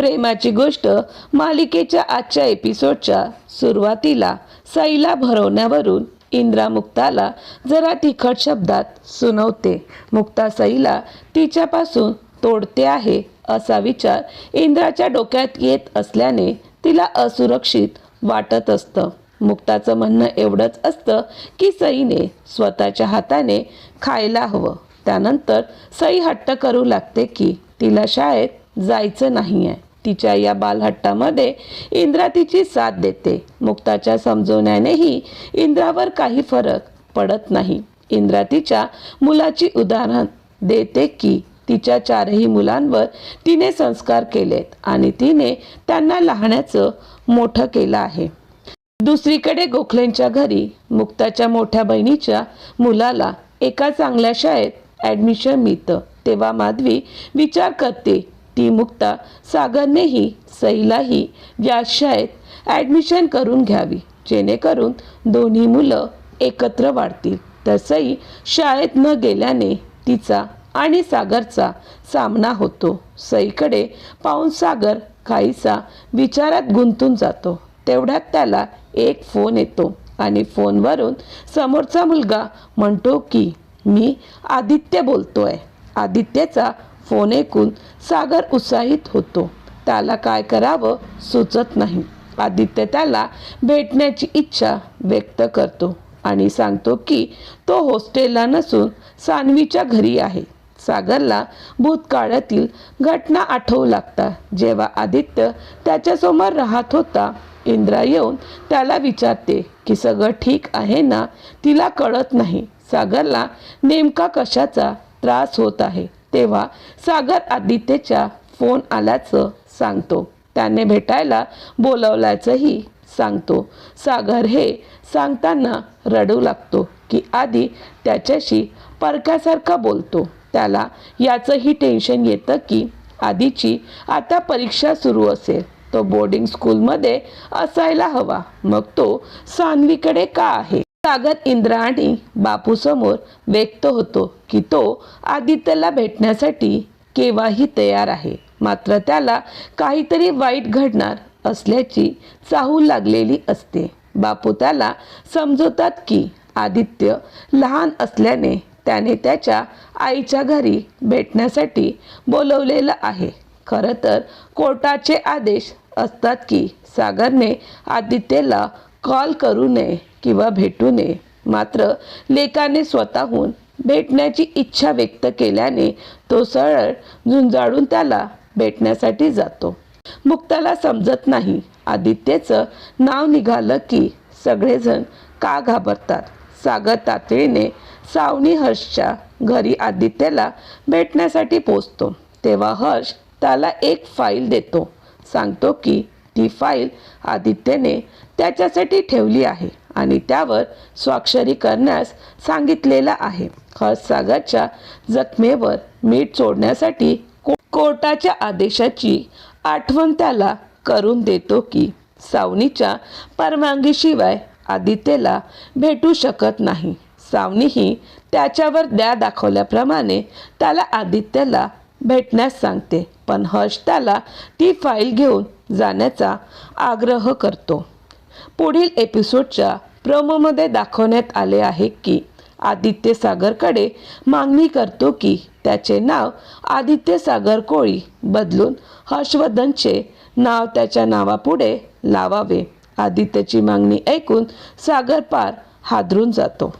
प्रेमाची गोष्ट मालिकेच्या आजच्या एपिसोडच्या सुरुवातीला सईला भरवण्यावरून इंद्रा मुक्ताला जरा तिखट शब्दात सुनवते. मुक्ता सईला तिच्यापासून तोडते आहे असा विचार इंद्राच्या डोक्यात येत असल्याने तिला असुरक्षित वाटत असतं. मुक्ताचं म्हणणं एवढंच असतं की सईने स्वतःच्या हाताने खायला हवं. त्यानंतर सई हट्ट करू लागते की तिला शाळेत जायचं नाही आहे तिच्या या बालहट्टामध्ये इंद्रा तिची साथ देते. मुक्ताच्या समजवण्यानेही इंद्रावर काही फरक पडत नाही. इंद्रा तिच्या मुलाची उदाहरण देते की तिच्या चारही मुलांवर तिने संस्कार केलेत आणि तिने त्यांना लहाण्याचं मोठं केलं आहे. दुसरीकडे गोखलेंच्या घरी मुक्ताच्या मोठ्या बहिणीच्या मुलाला एका चांगल्या शाळेत ॲडमिशन मिळतं. तेव्हा माधवी विचार करते ती मुक्ता सागरनेही सईलाही या शाळेत ॲडमिशन करून घ्यावी. जेणेकरून दोन्ही मुलं एकत्र वाढतील. तर सई शाळेत न गेल्याने तिचा आणि सागरचा सामना होतो. सईकडे पाहून सागर काहीसा विचारात गुंतून जातो. तेवढ्यात त्याला एक फोन येतो आणि फोनवरून समोरचा मुलगा म्हणतो की मी आदित्य बोलतोय. आदित्यचा फोन ऐकून सागर उत्साहित होतो. त्याला काय करावं सुचत नाही. आदित्य त्याला भेटण्याची इच्छा व्यक्त करतो आणि सांगतो की तो हॉस्टेलला नसून सानवीच्या घरी आहे. सागरला भूतकाळातील घटना आठवू लागतात. जेव्हा आदित्य त्याच्यासमोर राहत होता इंद्रा येऊन त्याला विचारते की सगळं ठीक आहे ना? तिला कळत नाही. सागरला नेमका कशाचा त्रास होत आहे? तेव्हा सागर आदित्यच्या फोन आल्याचं सांगतो. त्याने भेटायला बोलवल्याचंही सांगतो. सागर हे सांगताना रडू लागतो की आधी त्याच्याशी परक्यासारखा बोलतो. त्याला याचंही टेन्शन येतं की आधीची आता परीक्षा सुरू असेल. तो बोर्डिंग स्कूलमध्ये असायला हवा. मग तो सान्वीकडे का आहे? सागर इंद्र आणि बापूसमोर व्यक्त होतो की तो आदित्यला भेटण्यासाठी केव्हाही तयार आहे. मात्र त्याला काहीतरी वाईट घडणार असल्याची चाहूल लागलेली असते. बापू त्याला समजवतात की आदित्य लहान असल्याने त्याने त्याच्या आईच्या घरी भेटण्यासाठी बोलवलेलं आहे. खरं तर कोर्टाचे आदेश असतात की सागरने आदित्यला कॉल करू नये किंवा भेटू नये. मात्र लेकाने स्वतःहून भेटण्याची इच्छा व्यक्त केल्याने तो सरळ झुंजाळून त्याला भेटण्यासाठी जातो. मुक्ताला समजत नाही. आदित्यचं नाव निघालं की सगळेजण का घाबरतात? सागर तातडीने सावणी हर्षच्या घरी आदित्यला भेटण्यासाठी पोचतो. तेव्हा हर्ष त्याला एक फाईल देतो. सांगतो की ती फाईल आदित्यने त्याच्यासाठी ठेवली आहे आणि त्यावर स्वाक्षरी करण्यास सांगितलेलं आहे. हर्षसागरच्या जखमेवर मीठ सोडण्यासाठी को- कोर्टाच्या आदेशाची आठवण त्याला करून देतो की सावनीच्या परवानगीशिवाय आदित्यला भेटू शकत नाही. सावनीही त्याच्यावर द्या दाखवल्याप्रमाणे त्याला आदित्यला भेटण्यास सांगते. पण हर्ष त्याला ती फाईल घेऊन जाण्याचा आग्रह करतो. पुढील एपिसोडच्या प्रोमोमध्ये दाखवण्यात आले आहे की आदित्य सागरकडे मागणी करतो की त्याचे नाव आदित्य सागर कोळी बदलून हर्षवर्धनचे नाव त्याच्या नावापुढे लावावे. आदित्यची मागणी ऐकून सागर पार हादरून जातो.